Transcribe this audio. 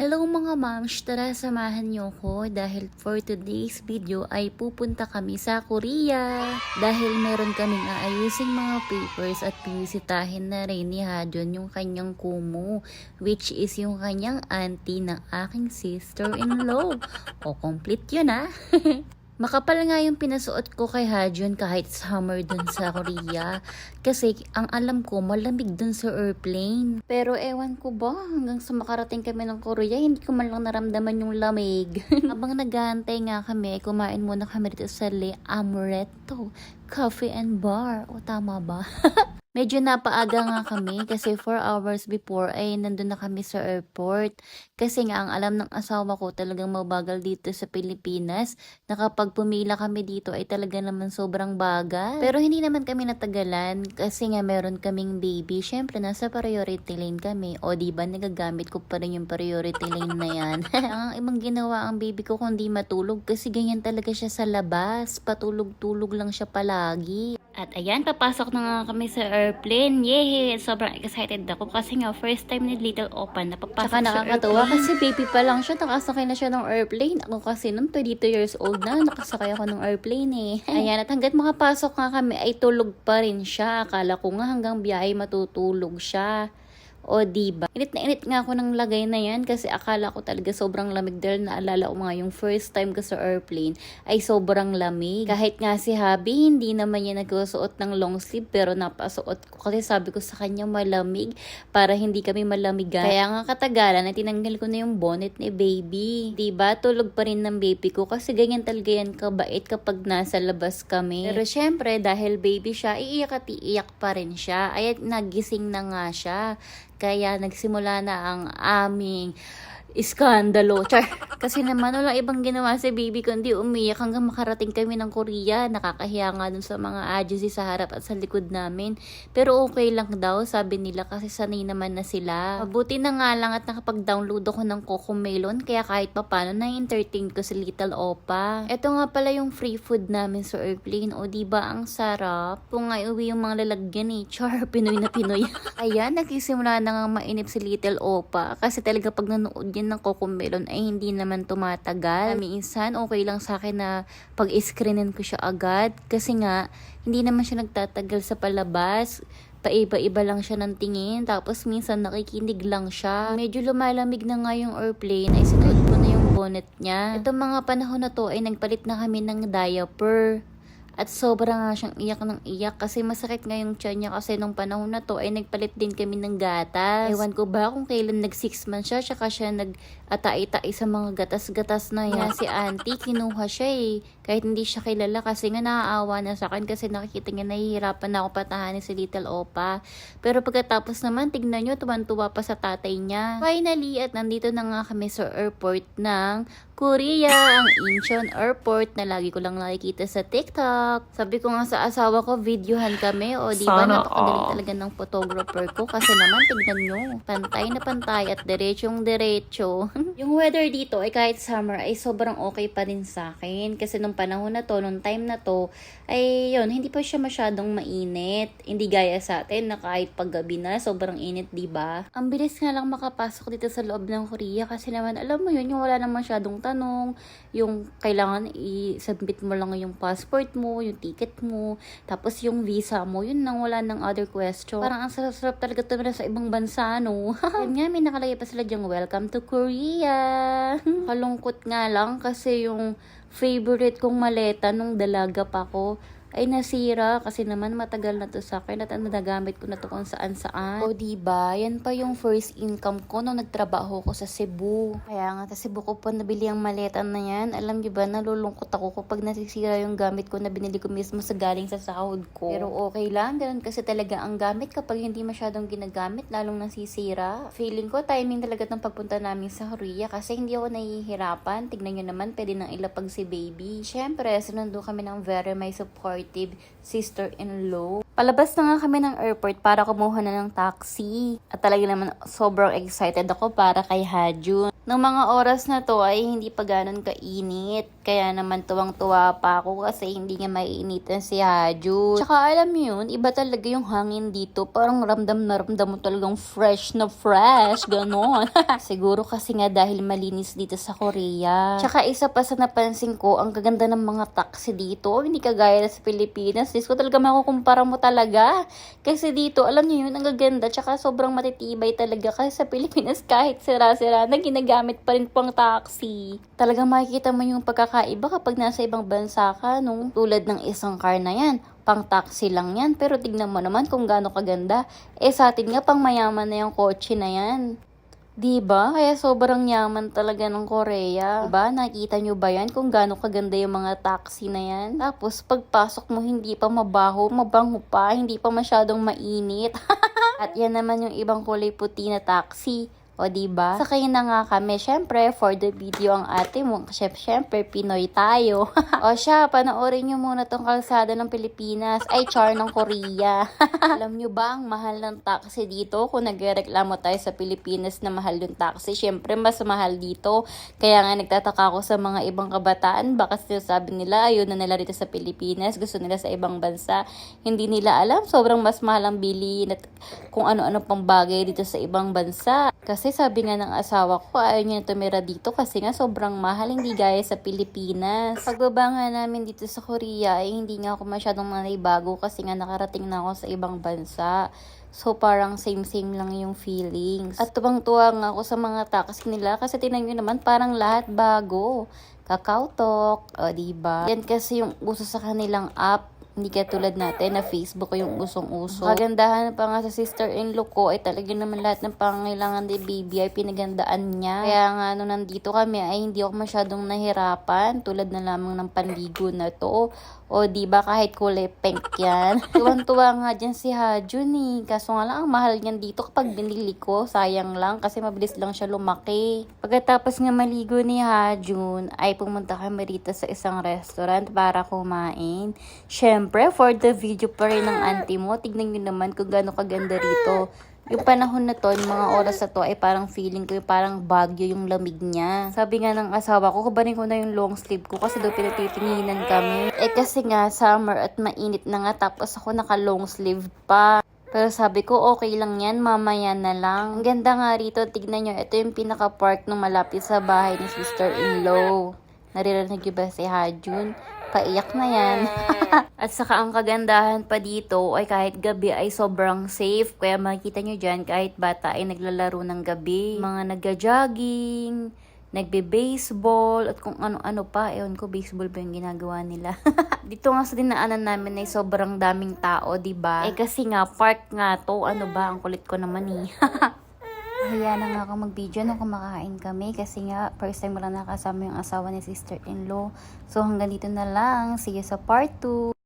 Hello mga moms, tara samahan niyo ko dahil for today's video ay pupunta kami sa Korea. Dahil meron kaming aayusing mga papers at pinisitahin na rin ni Hajon yung kanyang kumu, which is yung kanyang auntie ng aking sister-in-law. O complete yun ah. Makapal nga yung pinasuot ko kay Hajun kahit summer dun sa Korea. Kasi ang alam ko, malamig dun sa airplane. Pero ewan ko ba, hanggang sa makarating kami ng Korea, hindi ko man lang naramdaman yung lamig. Habang nagantay nga kami, kumain muna kami dito sa Le Amoretto Coffee and Bar. O tama ba? Medyo napaaga nga kami kasi 4 hours before ay nandun na kami sa airport. Kasi nga ang alam ng asawa ko talagang mabagal dito sa Pilipinas na kapag pumila kami dito ay talaga naman sobrang bagal. Pero hindi naman kami natagalan kasi nga meron kaming baby. Syempre nasa priority lane kami. O di ba nagagamit ko pa rin yung priority lane na yan. ang ibang ginawa ang baby ko kundi matulog kasi ganyan talaga siya sa labas. Patulog-tulog lang siya palagi. At ayan, papasok na nga kami sa airplane. Yay! Sobrang excited ako kasi nga first time ni Little Opan na papasok Tsaka sa nakakatawa airplane. kasi baby pa lang siya, nakasakay na siya ng airplane. Ako kasi nung 22 years old na, nakasakay ako ng airplane eh. Ayan, at hanggat makapasok nga kami ay tulog pa rin siya. Akala ko nga hanggang biyahe matutulog siya. O diba? Init na init nga ako ng lagay na yan kasi akala ko talaga sobrang lamig dahil naalala ko nga yung first time ko sa airplane ay sobrang lamig. Kahit nga si Habi, hindi naman niya nagsusuot ng long sleeve pero napasuot ko kasi sabi ko sa kanya malamig para hindi kami malamigan. Kaya nga katagalan na tinanggal ko na yung bonnet ni baby. Diba? Tulog pa rin ng baby ko kasi ganyan talaga yan kabait kapag nasa labas kami. Pero syempre dahil baby siya, iiyak at iiyak pa rin siya. Ay nagising na nga siya. Kaya nagsimula na ang aming iskandalo. Char. Kasi naman wala ibang ginawa si baby kundi umiyak hanggang makarating kami ng Korea. Nakakahiya nga dun sa mga agency sa harap at sa likod namin. Pero okay lang daw, sabi nila kasi sanay naman na sila. Mabuti na nga lang at nakapag-download ako ng Coco Melon kaya kahit papano na-entertain ko si Little Opa. Ito nga pala yung free food namin sa airplane. O di ba ang sarap? Kung nga uwi yung mga lalagyan eh. Char, Pinoy na Pinoy. Ayan, nagsisimula na nga mainip si Little Opa kasi talaga pag nanood yan ng Coco Melon ay hindi naman tumatagal. Minsan, okay lang sa akin na pag-screenin ko siya agad kasi nga, hindi naman siya nagtatagal sa palabas paiba-iba lang siya ng tingin, tapos minsan nakikinig lang siya. Medyo lumalamig na nga yung airplane, ay sinuot ko na yung bonnet niya. Itong mga panahon na to ay nagpalit na kami ng diaper. At sobra nga siyang iyak ng iyak kasi masakit nga yung tiyan niya kasi nung panahon na to ay nagpalit din kami ng gatas. Ewan ko ba kung kailan nag 6 months siya tsaka siya nag atai-tai sa mga gatas-gatas na yan. si auntie kinuha siya eh. Kahit hindi siya kilala kasi nga naaawa na sa akin kasi nakikita niya nahihirapan na ako patahanin si Little Opa. Pero pagkatapos naman tignan nyo tuwan-tuwa pa sa tatay niya. Finally at nandito na nga kami sa airport ng Korea, ang Incheon Airport na lagi ko lang nakikita sa TikTok. Sabi ko nga sa asawa ko, videohan kami. O di ba napakagaling talaga ng photographer ko. Kasi naman, tignan nyo, pantay na pantay at diretsong diretso. yung weather dito ay kahit summer ay sobrang okay pa din sa akin. Kasi nung panahon na to, nung time na to, ay yun, hindi pa siya masyadong mainit. Hindi gaya sa atin na kahit paggabi na, sobrang init, di ba? Ang bilis nga lang makapasok dito sa loob ng Korea kasi naman, alam mo yun, yung wala naman masyadong tanong, yung kailangan i-submit mo lang yung passport mo, yung ticket mo, tapos yung visa mo, yun nang wala ng other question. Parang ang sarap-sarap talaga tumira sa ibang bansa, no? Yan nga, may nakalagay pa sila dyan, welcome to Korea! Kalungkot nga lang kasi yung favorite kong maleta nung dalaga pa ko ay nasira kasi naman matagal na to sa akin at ang nagamit ko na to kung saan saan. O diba, yan pa yung first income ko nung nagtrabaho ko sa Cebu. Kaya nga sa Cebu ko pa nabili ang maleta na yan. Alam niyo ba, nalulungkot ako kapag nasisira yung gamit ko na binili ko mismo sa galing sa sahod ko. Pero okay lang, ganun kasi talaga ang gamit kapag hindi masyadong ginagamit, lalong nasisira. Feeling ko timing talaga ng pagpunta namin sa Korea kasi hindi ako nahihirapan. Tignan nyo naman, pwede nang ilapag si baby. Siyempre, sinundo kami ng very may supportive sister-in-law. Palabas na nga kami ng airport para kumuha na ng taxi. At talaga naman sobrang excited ako para kay Hajun. Nung mga oras na to ay hindi pa ganun kainit. Kaya naman tuwang-tuwa pa ako kasi hindi nga maiinitan si Hajun. Tsaka alam yun, iba talaga yung hangin dito. Parang ramdam na ramdam mo talagang fresh na fresh. Ganon. Siguro kasi nga dahil malinis dito sa Korea. Tsaka isa pa sa napansin ko, ang gaganda ng mga taxi dito. Hindi kagaya sa Pilipinas. Diyos ko talaga makukumpara mo talaga. Kasi dito, alam niyo yun, ang gaganda. Tsaka sobrang matitibay talaga. Kasi sa Pilipinas, kahit sira-sira na ginagamit pa rin pang taxi. Talagang makikita mo yung pagkakaiba kapag nasa ibang bansa ka, no? Tulad ng isang car na yan pang taxi lang yan. Pero tignan mo naman kung gaano kaganda. Eh sa atin nga pang mayaman na yung kotse na yan. Diba? Kaya sobrang yaman talaga ng Korea. Diba? Nakita nyo ba yan kung gaano kaganda yung mga taxi na yan? Tapos pagpasok mo hindi pa mabaho, mabango pa, hindi pa masyadong mainit. At yan naman yung ibang kulay puti na taxi. O diba? Sakay na nga kami. Syempre, for the video ang ate mo. Kasi syempre, Pinoy tayo. o siya, panoorin nyo muna tong kalsada ng Pilipinas. Ay, char ng Korea. Alam nyo ba ang mahal ng taxi dito? Kung nagreklamo tayo sa Pilipinas na mahal yung taxi, syempre mas mahal dito. Kaya nga nagtataka ako sa mga ibang kabataan. Baka sinasabi nila, ayun na nila rito sa Pilipinas. Gusto nila sa ibang bansa. Hindi nila alam. Sobrang mas mahal ang bilihin at kung ano-ano pang bagay dito sa ibang bansa. Kasi sabi nga ng asawa ko, ayaw niya na tumira dito kasi nga sobrang mahal, hindi gaya sa Pilipinas. Pagbaba nga namin dito sa Korea, ay hindi nga ako masyadong bago kasi nga nakarating na ako sa ibang bansa. So, parang same-same lang yung feelings. At tuwang-tuwa nga ako sa mga taxi nila kasi tinan nyo naman parang lahat bago. Kakao Talk, o diba? Yan kasi yung uso sa kanilang app. Hindi katulad natin na Facebook yung usong-uso. Kagandahan pa nga sa sister-in-law ko ay talaga naman lahat ng pangailangan ni baby ay pinagandaan niya. Kaya nga nung nandito kami ay hindi ako masyadong nahirapan tulad na lamang ng panligo na to. O di ba kahit kulay pink yan. Tuwang-tuwa nga dyan si Hajun eh. Kaso nga lang ang mahal niyan dito kapag binili ko. Sayang lang kasi mabilis lang siya lumaki. Pagkatapos nga maligo ni Hajun ay pumunta kami rito sa isang restaurant para kumain. Syempre, for the video pa rin ng auntie mo, tignan nyo naman kung gaano kaganda rito. Yung panahon na to, yung mga oras na to, ay parang feeling ko yung parang bagyo yung lamig niya. Sabi nga ng asawa ko, kubanin ko na yung long sleeve ko kasi daw pinatitinginan kami. Eh kasi nga, summer at mainit na nga, tapos ako naka long sleeve pa. Pero sabi ko, okay lang yan, mamaya na lang. Ang ganda nga rito, tignan nyo, ito yung pinaka-park nung malapit sa bahay ni sister-in-law. Naririnig niyo ba si Hajun? Paiyak na yan. At saka ang kagandahan pa dito ay kahit gabi ay sobrang safe. Kaya makikita nyo dyan kahit bata ay naglalaro ng gabi. Mga nagja-jogging, nagbe-baseball, at kung ano-ano pa. Ewan ko, baseball ba yung ginagawa nila? dito nga sa dinaanan namin ay sobrang daming tao, 'di ba? Eh kasi nga, park nga to. Ano ba? Ang kulit ko naman eh. Haya na nga ako mag-video nung kumakain kami kasi nga first time lang nakasama yung asawa ni sister-in-law. So hanggang dito na lang. See you sa part 2.